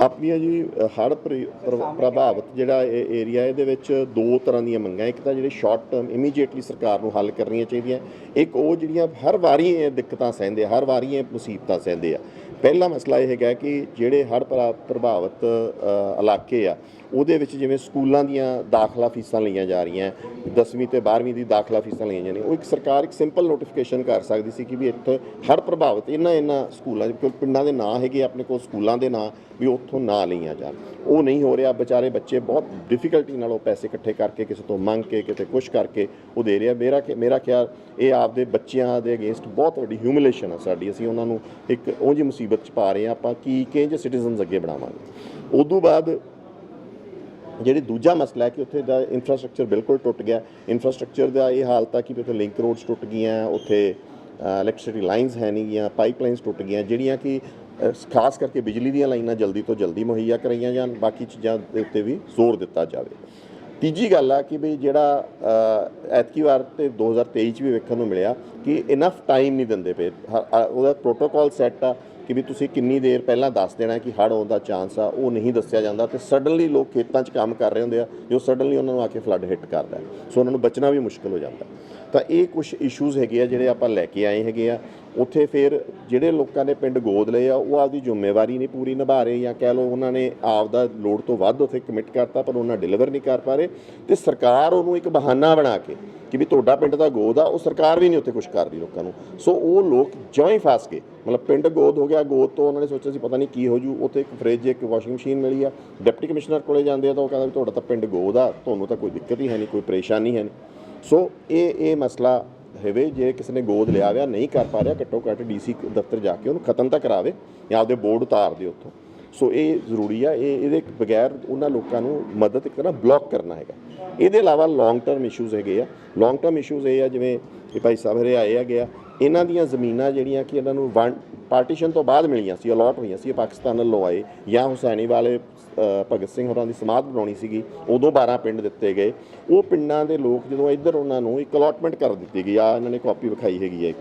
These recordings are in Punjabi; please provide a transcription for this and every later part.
ਆਪਣੀਆਂ ਜੀ ਪ੍ਰ- ਪ੍ਰਭਾਵਿਤ ਜਿਹੜਾ ਇਹ ਏਰੀਆ ਇਹਦੇ ਵਿੱਚ ਦੋ ਤਰ੍ਹਾਂ ਦੀਆਂ ਮੰਗਾਂ ਇੱਕ ਤਾਂ ਜਿਹੜੇ ਸ਼ਾਰਟ ਟਰਮ ਇਮੀਡੀਏਟਲੀ ਸਰਕਾਰ ਨੂੰ ਹੱਲ ਕਰਨੀਆਂ ਚਾਹੀਦੀਆਂ ਇੱਕ ਉਹ ਜਿਹੜੀਆਂ ਹਰ ਵਾਰੀ ਇਹ ਦਿੱਕਤਾਂ ਸਹਿੰਦੇ ਹਰ ਵਾਰੀ ਇਹ ਮੁਸੀਬਤਾਂ ਸਹਿੰਦੇ ਆ। ਪਹਿਲਾ ਮਸਲਾ ਇਹ ਹੈਗਾ ਕਿ ਜਿਹੜੇ ਹੜ੍ਹ ਪ੍ਰਾ- ਪ੍ਰਭਾਵਿਤ ਇਲਾਕੇ ਆ ਉਹਦੇ ਵਿੱਚ ਜਿਵੇਂ ਸਕੂਲਾਂ ਦੀਆਂ ਦਾਖਲਾ ਫੀਸਾਂ ਲਈਆਂ ਜਾ ਰਹੀਆਂ 10ਵੀਂ ਤੇ 12ਵੀਂ ਦੀ ਦਾਖਲਾ ਫੀਸਾਂ ਲਈਆਂ ਜਾਂਦੀਆਂ ਉਹ ਇੱਕ ਸਰਕਾਰ ਇੱਕ ਸਿੰਪਲ ਨੋਟੀਫਿਕੇਸ਼ਨ ਕਰ ਸਕਦੀ ਸੀ ਕਿ ਵੀ ਇੱਥੇ ਹੜ੍ਹ ਪ੍ਰਭਾਵਿਤ ਇਹਨਾਂ ਇਹਨਾਂ ਸਕੂਲਾਂ ਦੇ ਕਿਉਂਕਿ ਪਿੰਡਾਂ ਦੇ ਨਾਂ ਹੈਗੇ ਆਪਣੇ ਕੋਲ ਸਕੂਲਾਂ ਦੇ ਨਾਂ ਵੀ ਉੱਥੋਂ ਉੱਥੋਂ ਨਾ ਲਈਆਂ ਜਾਣ। ਉਹ ਨਹੀਂ ਹੋ ਰਿਹਾ। ਵਿਚਾਰੇ ਬੱਚੇ ਬਹੁਤ ਡਿਫਿਕਲਟੀ ਨਾਲ ਉਹ ਪੈਸੇ ਇਕੱਠੇ ਕਰਕੇ ਕਿਸੇ ਤੋਂ ਮੰਗ ਕੇ, ਕਿਤੇ ਕੁਛ ਕਰਕੇ ਉਹ ਦੇ ਰਿਹਾ। ਮੇਰਾ ਖਿ- ਮੇਰਾ ਖਿਆਲ, ਇਹ ਆਪਦੇ ਬੱਚਿਆਂ ਦੇ ਅਗੇਂਸਟ ਬਹੁਤ ਵੱਡੀ ਹਿਊਮਿਲੇਸ਼ਨ ਆ ਸਾਡੀ। ਅਸੀਂ ਉਹਨਾਂ ਨੂੰ ਇੱਕ ਉਹ ਜਿਹੀ ਮੁਸੀਬਤ ਚ ਪਾ ਰਹੇ ਹਾਂ। ਆਪਾਂ ਕੀ ਕਿੰਜ ਸਿਟੀਜ਼ਨਸ ਅੱਗੇ ਬਣਾਵਾਂਗੇ। ਉਦੋਂ ਬਾਅਦ ਜਿਹੜੀ ਦੂਜਾ ਮਸਲਾ ਹੈ ਕਿ ਉੱਥੇ ਦਾ ਇਨਫਰਾਸਟ੍ਰਕਚਰ ਬਿਲਕੁਲ ਟੁੱਟ ਗਿਆ। ਇਨਫਰਾਸਟ੍ਰਕਚਰ ਦਾ ਇਹ ਹਾਲਤ ਆ ਕਿ ਵੀ ਉੱਥੇ ਲਿੰਕ ਰੋਡਸ ਟੁੱਟ ਗਈਆਂ, ਉੱਥੇ ਇਲੈਕਟ੍ਰਿਸਿਟੀ ਲਾਈਨਸ ਹੈ ਨਹੀਂ ਗੀਆਂ ਪਾਈਪਲਾਈਨਸ ਟੁੱਟ ਗਈਆਂ, ਜਿਹੜੀਆਂ ਕਿ ਖਾਸ ਕਰਕੇ ਬਿਜਲੀ ਦੀਆਂ ਲਾਈਨਾਂ ਜਲਦੀ ਤੋਂ ਜਲਦੀ ਮੁਹੱਈਆ ਕਰਾਈਆਂ ਜਾਣ, ਬਾਕੀ ਚੀਜ਼ਾਂ ਦੇ ਉੱਤੇ ਵੀ ਜ਼ੋਰ ਦਿੱਤਾ ਜਾਵੇ। ਤੀਜੀ ਗੱਲ ਆ ਕਿ ਵੀ ਜਿਹੜਾ ਐਤਕੀ ਵਾਰ ਤੇ 2023 ਚ ਵੀ ਵੇਖਣ ਨੂੰ ਮਿਲਿਆ ਕਿ ਇਨਫ ਟਾਈਮ ਨਹੀਂ ਦਿੰਦੇ ਪਏ। ਹ- ਅ, ਉਹਦਾ ਪ੍ਰੋਟੋਕਾਲ ਸੈੱਟ ਆ ਕਿ ਵੀ ਤੁਸੀਂ ਕਿੰਨੀ ਦੇਰ ਪਹਿਲਾਂ ਦੱਸ ਦੇਣਾ ਕਿ ਹੜ੍ਹ ਆਉਣ ਦਾ ਚਾਂਸ ਆ ਉਹ ਨਹੀਂ ਦੱਸਿਆ ਜਾਂਦਾ ਤੇ ਸਡਨਲੀ ਲੋਕ ਖੇਤਾਂ 'ਚ ਕੰਮ ਕਰ ਰਹੇ ਹੁੰਦੇ ਆ ਜੋ ਸਡਨਲੀ ਉਹਨਾਂ ਨੂੰ ਆ ਕੇ ਫਲੱਡ ਹਿੱਟ ਕਰਦਾ ਹੈ। ਸੋ ਉਹਨਾਂ ਨੂੰ ਬਚਣਾ ਵੀ ਮੁਸ਼ਕਲ ਹੋ ਜਾਂਦਾ। ਤਾਂ ਇਹ ਕੁਝ ਇਸ਼ੂਜ਼ ਹੈਗੇ ਆ ਜਿਹੜੇ ਆਪਾਂ ਲੈ ਕੇ ਆਏ ਹੈਗੇ ਆ। ਉੱਥੇ ਫਿਰ ਜਿਹੜੇ ਲੋਕਾਂ ਨੇ ਪਿੰਡ ਗੋਦ ਲਏ ਆ ਉਹ ਆਪਦੀ ਜ਼ਿੰਮੇਵਾਰੀ ਨਹੀਂ ਪੂਰੀ ਨਿਭਾ ਰਹੇ ਜਾਂ ਕਹਿ ਲਓ ਉਹਨਾਂ ਨੇ ਆਪਦਾ ਲੋੜ ਤੋਂ ਵੱਧ ਉੱਥੇ ਕਮਿਟ ਕਰਤਾ ਪਰ ਉਹਨਾਂ ਡਿਲੀਵਰ ਨਹੀਂ ਕਰ ਪਾ ਰਹੇ। ਤੇ ਸਰਕਾਰ ਉਹਨੂੰ ਇੱਕ ਬਹਾਨਾ ਬਣਾ ਕੇ ਕਿ ਵੀ ਤੁਹਾਡਾ ਪਿੰਡ ਦਾ ਗੋਦ ਆ, ਉਹ ਸਰਕਾਰ ਵੀ ਨਹੀਂ ਉੱਥੇ ਕੁਝ ਕਰ ਰਹੀ ਲੋਕਾਂ ਨੂੰ। ਸੋ ਉਹ ਲੋਕ ਜਿਉਂ ਹੀ ਫਸ ਗਏ। ਮਤਲਬ ਪਿੰਡ ਗੋਦ ਹੋ ਗਿਆ, ਗੋਦ ਤੋਂ ਉਹਨਾਂ ਨੇ ਸੋਚਿਆ ਸੀ ਪਤਾ ਨਹੀਂ ਕੀ ਹੋ ਜੂ। ਉੱਥੇ ਇੱਕ ਫ੍ਰਿਜ ਇੱਕ ਵਾਸ਼ਿੰਗ ਮਸ਼ੀਨ ਮਿਲੀ ਆ। ਡਿਪਟੀ ਕਮਿਸ਼ਨਰ ਕੋਲੇ ਜਾਂਦੇ ਆ ਤਾਂ ਉਹ ਕਹਿੰਦਾ ਵੀ ਤੁਹਾਡਾ ਤਾਂ ਪਿੰਡ ਗੋਦ ਆ, ਤੁਹਾਨੂੰ ਤਾਂ ਕੋਈ ਦਿੱਕਤ ਹੀ ਹੈ ਨਹੀਂ, ਕੋਈ ਪਰੇਸ਼ਾਨੀ ਹੈ ਨਹੀਂ। ਸੋ ਇਹ ਇਹ ਮਸਲਾ ਹੈਵੇ, ਜੇ ਕਿਸੇ ਨੇ ਗੋਦ ਲਿਆ ਹੋਇਆ, ਨਹੀਂ ਕਰ ਪਾ ਰਿਹਾ, ਘੱਟੋ ਘੱਟ ਡੀਸੀ ਦਫ਼ਤਰ ਜਾ ਕੇ ਉਹਨੂੰ ਖਤਮ ਤਾਂ ਕਰਾਵੇ ਜਾਂ ਆਪਦੇ ਬੋਰਡ ਉਤਾਰ ਦੇ ਉੱਥੋਂ। ਸੋ ਇਹ ਜ਼ਰੂਰੀ ਆ, ਇਹ, ਇਹਦੇ ਬਗੈਰ ਉਹਨਾਂ ਲੋਕਾਂ ਨੂੰ ਮਦਦ ਕਰਨਾ ਬਲੌਕ ਕਰਨਾ ਹੈਗਾ। ਇਹਦੇ ਇਲਾਵਾ ਲੌਂਗ ਟਰਮ ਇਸ਼ੂਜ਼ ਹੈਗੇ ਆ। ਲੌਂਗ ਟਰਮ ਇਸ਼ੂਜ਼ ਇਹ ਆ, ਜਿਵੇਂ ਕਿ ਭਾਈ ਸਾਹਿਬ ਹਰੇ ਆਏ ਹੈਗੇ ਆ, ਇਹਨਾਂ ਦੀਆਂ ਜ਼ਮੀਨਾਂ ਜਿਹੜੀਆਂ ਕਿ ਇਹਨਾਂ ਨੂੰ ਵੰਡ ਪਾਰਟੀਸ਼ਨ ਤੋਂ ਬਾਅਦ ਮਿਲੀਆਂ ਸੀ ਅਲੋਟ ਹੋਈਆਂ ਸੀ ਪਾਕਿਸਤਾਨ ਵੱਲੋਂ ਆਏ। ਜਾਂ ਹੁਸੈਨੀ ਵਾਲੇ ਭਗਤ ਸਿੰਘ ਹੋਰਾਂ ਦੀ ਸਮਾਧ ਬਣਾਉਣੀ ਸੀਗੀ, ਉਦੋਂ 12 ਪਿੰਡ ਦਿੱਤੇ ਗਏ। ਉਹ ਪਿੰਡਾਂ ਦੇ ਲੋਕ ਜਦੋਂ ਇੱਧਰ ਉਹਨਾਂ ਨੂੰ ਇੱਕ ਅਲੋਟਮੈਂਟ ਕਰ ਦਿੱਤੀ ਗਈ, ਆ ਇਹਨਾਂ ਨੇ ਕਾਪੀ ਵਿਖਾਈ ਹੈਗੀ ਹੈ ਇੱਕ।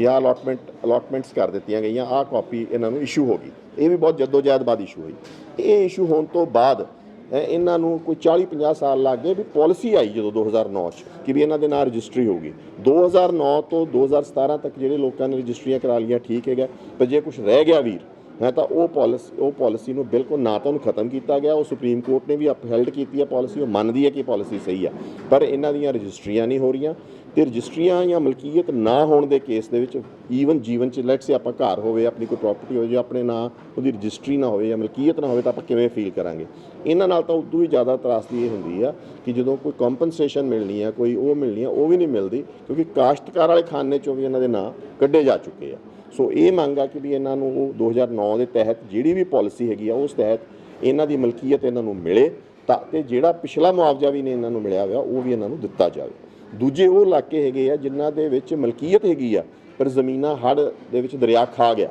ਜਾਂ ਆਹ ਅਲਾਟਮੈਂਟ ਅਲਾਟਮੈਂਟਸ ਕਰ ਦਿੱਤੀਆਂ ਗਈਆਂ, ਆਹ ਕਾਪੀ ਇਹਨਾਂ ਨੂੰ ਇਸ਼ੂ ਹੋ ਗਈ। ਇਹ ਵੀ ਬਹੁਤ ਜਦੋਜਹਿਦ ਬਾਅਦ ਇਸ਼ੂ ਹੋਈ। ਇਹ ਇਸ਼ੂ ਹੋਣ ਤੋਂ ਬਾਅਦ ਇਹਨਾਂ ਨੂੰ ਕੋਈ 40 50 ਸਾਲ ਲੱਗ ਗਏ ਵੀ ਪਾਲਿਸੀ ਆਈ ਜਦੋਂ 2009 ਚ, ਕਿ ਵੀ ਇਹਨਾਂ ਦੇ ਨਾਂ ਰਜਿਸਟਰੀ ਹੋਊਗੀ 2009 ਤੋਂ 2017 ਤੱਕ ਜਿਹੜੇ ਲੋਕਾਂ ਨੇ ਰਜਿਸਟਰੀਆਂ ਕਰਾ ਲਈਆਂ, ਠੀਕ ਹੈਗਾ, ਪਰ ਜੇ ਕੁਝ ਰਹਿ ਗਿਆ ਵੀਰ, ਹੈ, ਤਾਂ ਉਹ ਪਾਲਿਸੀ ਉਹ ਪਾਲਿਸੀ ਨੂੰ ਬਿਲਕੁਲ ਨਾ ਤਾਂ ਉਹਨੂੰ ਖਤਮ ਕੀਤਾ ਗਿਆ, ਉਹ ਸੁਪਰੀਮ ਕੋਰਟ ਨੇ ਵੀ ਅਪਹੈਲਡ ਕੀਤੀ ਹੈ ਪਾਲਿਸੀ ਉਹ ਮੰਨਦੀ ਹੈ ਕਿ ਪਾਲਿਸੀ ਸਹੀ ਆ। ਪਰ ਇਹਨਾਂ ਦੀਆਂ ਰਜਿਸਟਰੀਆਂ ਨਹੀਂ ਹੋ ਰਹੀਆਂ। ਤੇ ਰਜਿਸਟਰੀਆਂ ਜਾਂ ਮਲਕੀਅਤ ਨਾ ਹੋਣ ਦੇ ਕੇਸ ਦੇ ਵਿੱਚ ਈਵਨ ਜੀਵਨ ਚ ਲੈਟਸ ਸੇ ਆਪਾਂ ਘਰ ਹੋਵੇ, ਆਪਣੀ ਕੋਈ ਪ੍ਰਾਪਰਟੀ ਹੋਵੇ ਜਾਂ ਆਪਣੇ ਨਾਂ, ਉਹਦੀ ਰਜਿਸਟਰੀ ਨਾ ਹੋਵੇ ਜਾਂ ਮਲਕੀਅਤ ਨਾ ਹੋਵੇ ਤਾਂ ਆਪਾਂ ਕਿਵੇਂ ਫੀਲ ਕਰਾਂਗੇ? ਇਹਨਾਂ ਨਾਲ ਤਾਂ ਉਦੋਂ ਵੀ ਜ਼ਿਆਦਾ ਤਰਾਸਦੀ ਇਹ ਹੁੰਦੀ ਆ ਕਿ ਜਦੋਂ ਕੋਈ ਕੰਪਨਸੇਸ਼ਨ ਮਿਲਣੀ ਆ, ਕੋਈ ਉਹ ਮਿਲਣੀ ਆ, ਉਹ ਵੀ ਨਹੀਂ ਮਿਲਦੀ ਕਿਉਂਕਿ ਕਾਸ਼ਤਕਾਰ ਵਾਲੇ ਖਾਨੇ ਚੋਂ ਵੀ ਇਹਨਾਂ ਦੇ ਨਾਂ ਕੱਢੇ ਜਾ ਚੁੱਕੇ ਆ। ਸੋ ਇਹ ਮੰਗ ਆ ਕਿ ਵੀ ਇਹਨਾਂ ਨੂੰ ਉਹ 2009 ਦੇ ਤਹਿਤ ਜਿਹੜੀ ਵੀ ਪਾਲਿਸੀ ਹੈਗੀ ਆ, ਉਸ ਤਹਿਤ ਇਹਨਾਂ ਦੀ ਮਲਕੀਅਤ ਇਹਨਾਂ ਨੂੰ ਮਿਲੇ ਤਾਂ ਤੇ ਜਿਹੜਾ ਪਿਛਲਾ ਮੁਆਵਜ਼ਾ ਵੀ ਨੇ ਇਹਨਾਂ ਨੂੰ ਮਿਲਿਆ ਹੋਇਆ, ਉਹ ਵੀ ਇਹਨਾਂ ਨੂੰ ਦਿੱਤਾ ਜਾਵੇ। ਦੂਜੇ ਉਹ ਇਲਾਕੇ ਹੈਗੇ ਆ ਜਿਨ੍ਹਾਂ ਦੇ ਵਿੱਚ ਮਲਕੀਅਤ ਹੈਗੀ ਆ, ਪਰ ਜ਼ਮੀਨਾਂ ਹੜ੍ਹ ਦੇ ਵਿੱਚ ਦਰਿਆ ਖਾ ਗਿਆ।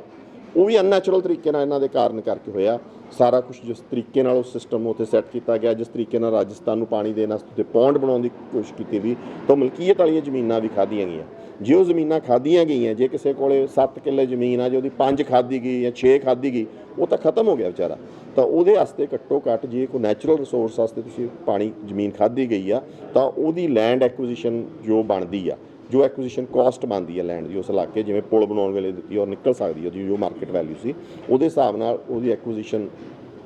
ਉਹ ਵੀ ਅਨਨੈਚੁਰਲ ਤਰੀਕੇ ਨਾਲ ਇਹਨਾਂ ਦੇ ਕਾਰਨ ਕਰਕੇ ਹੋਇਆ। ਸਾਰਾ ਕੁਝ ਜਿਸ ਤਰੀਕੇ ਨਾਲ ਉਹ ਸਿਸਟਮ ਉੱਥੇ ਸੈੱਟ ਕੀਤਾ ਗਿਆ, ਜਿਸ ਤਰੀਕੇ ਨਾਲ ਰਾਜਸਥਾਨ ਨੂੰ ਪਾਣੀ ਦੇਣ ਵਾਸਤੇ ਪੌਂਡ ਬਣਾਉਣ ਦੀ ਕੋਸ਼ਿਸ਼ ਕੀਤੀ ਵੀ, ਤਾਂ ਮਲਕੀਅਤ ਵਾਲੀਆਂ ਜ਼ਮੀਨਾਂ ਵੀ ਖਾਧੀਆਂ ਗਈਆਂ। ਜੇ ਉਹ ਜ਼ਮੀਨਾਂ ਖਾਧੀਆਂ ਗਈਆਂ, ਜੇ ਕਿਸੇ ਕੋਲੇ 7 ਕਿੱਲੇ ਜ਼ਮੀਨ ਆ, ਜੇ ਉਹਦੀ 5 ਖਾਧੀ ਗਈ ਜਾਂ 6 ਖਾਧੀ ਗਈ, ਉਹ ਤਾਂ ਖਤਮ ਹੋ ਗਿਆ ਵਿਚਾਰਾ। ਤਾਂ ਉਹਦੇ ਵਾਸਤੇ ਘੱਟੋ ਘੱਟ ਜੇ ਕੋਈ ਨੈਚੁਰਲ ਰਿਸੋਰਸ ਵਾਸਤੇ ਤੁਸੀਂ ਪਾਣੀ, ਜ਼ਮੀਨ ਖਾਧੀ ਗਈ ਆ, ਤਾਂ ਉਹਦੀ ਲੈਂਡ ਐਕੁਜੀਸ਼ਨ ਜੋ ਬਣਦੀ ਆ ਜੋ ਐਕੁਜੀਸ਼ਨ ਕਾਸਟ ਬਣਦੀ ਹੈ ਲੈਂਡ ਦੀ, ਉਸ ਇਲਾਕੇ ਜਿਵੇਂ ਪੁਲ ਬਣਾਉਣ ਵੇਲੇ ਦਿੱਤੀ ਔਰ ਨਿਕਲ ਸਕਦੀ ਹੈ, ਉਹਦੀ ਜੋ ਮਾਰਕੀਟ ਵੈਲਿਊ ਸੀ, ਉਹਦੇ ਹਿਸਾਬ ਨਾਲ ਉਹਦੀ ਐਕੁਜੀਸ਼ਨ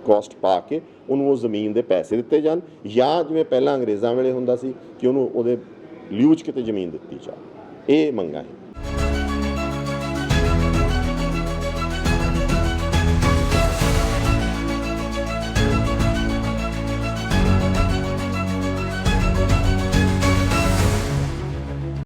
ਕਾਸਟ ਪਾ ਕੇ ਉਹਨੂੰ ਉਹ ਜ਼ਮੀਨ ਦੇ ਪੈਸੇ ਦਿੱਤੇ ਜਾਣ, ਜਾਂ ਜਿਵੇਂ ਪਹਿਲਾਂ ਅੰਗਰੇਜ਼ਾਂ ਵੇਲੇ ਹੁੰਦਾ ਸੀ ਕਿ ਉਹਨੂੰ ਉਹਦੇ ਲਿਊਜ ਕਿਤੇ ਜ਼ਮੀਨ ਦਿੱਤੀ ਜਾ ਇਹ ਮੰਗਾਂ ਹੈ